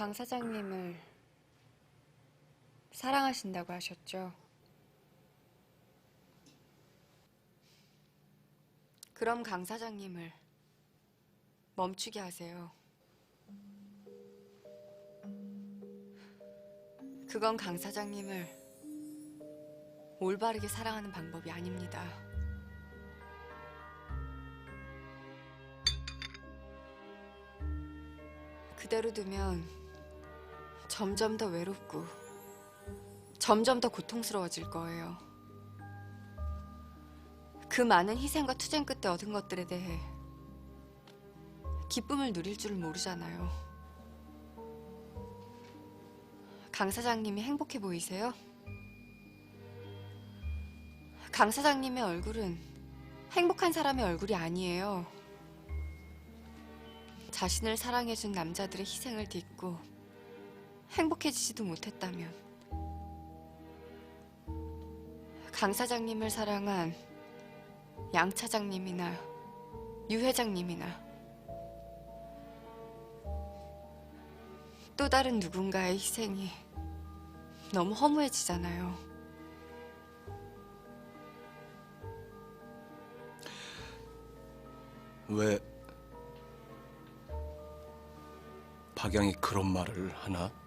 강 사장님을 사랑하신다고 하셨죠? 그럼 강 사장님을 멈추게 하세요. 그건 강 사장님을 올바르게 사랑하는 방법이 아닙니다. 그대로 두면 점점 더 외롭고 점점 더 고통스러워질 거예요. 그 많은 희생과 투쟁 끝에 얻은 것들에 대해 기쁨을 누릴 줄 모르잖아요. 강 사장님이 행복해 보이세요? 강 사장님의 얼굴은 행복한 사람의 얼굴이 아니에요. 자신을 사랑해준 남자들의 희생을 딛고 행복해지지도 못했다면 강 사장님을 사랑한 양 차장님이나 유 회장님이나 또 다른 누군가의 희생이 너무 허무해지잖아요. 왜 박양이 그런 말을 하나?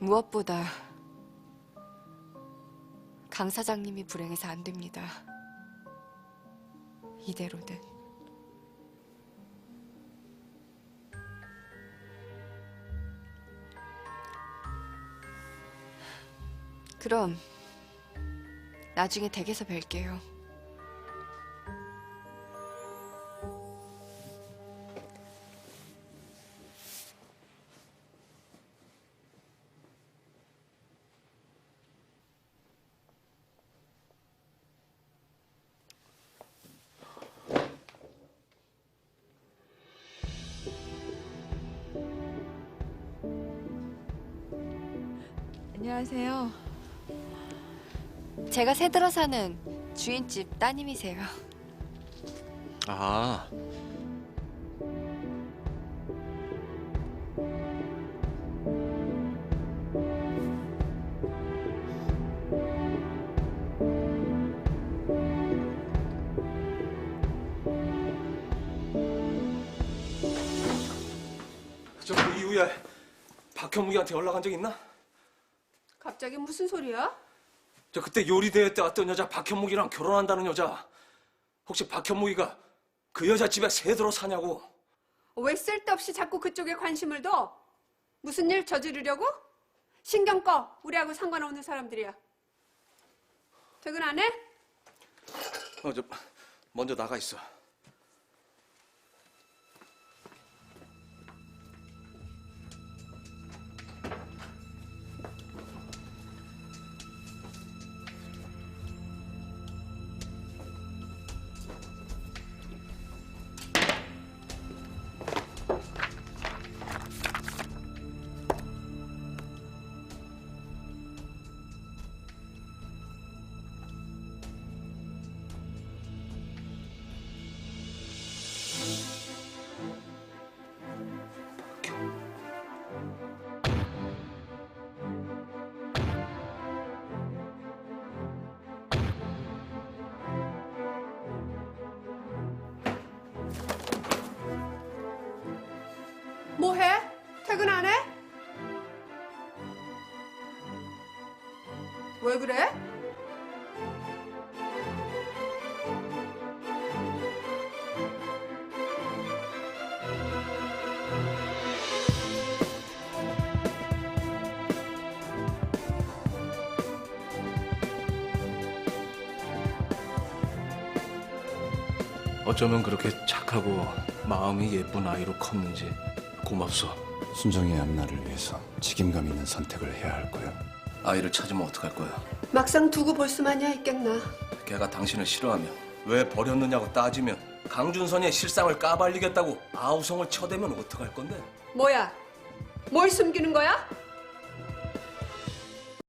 무엇보다 강 사장님이 불행해서 안 됩니다. 이대로는. 그럼 나중에 댁에서 뵐게요. 안녕하세요. 제가 새 들어 사는 주인집 따님이세요. 아, 저그 이후에 박현무기한테 연락한 적 있나? 갑자기 무슨 소리야? 저 그때 요리 대회 때 왔던 여자 박현무기랑 결혼한다는 여자 혹시 박현무기가 그 여자 집에 새들어 사냐고? 왜 쓸데없이 자꾸 그쪽에 관심을 둬? 무슨 일 저지르려고? 신경 꺼. 우리하고 상관없는 사람들이야. 퇴근 안 해? 어, 저 먼저 나가 있어. 뭐 해? 퇴근 안 해? 왜 그래? 어쩌면 그렇게 착하고 마음이 예쁜 아이로 컸는지 고맙소. 순정의 앞날을 위해서 책임감 있는 선택을 해야 할 거야. 아이를 찾으면 어떡할 거야? 막상 두고 볼 수만이야 있겠나? 걔가 당신을 싫어하며 왜 버렸느냐고 따지면 강준선의 실상을 까발리겠다고 아우성을 쳐대면 어떡할 건데? 뭐야? 뭘 숨기는 거야?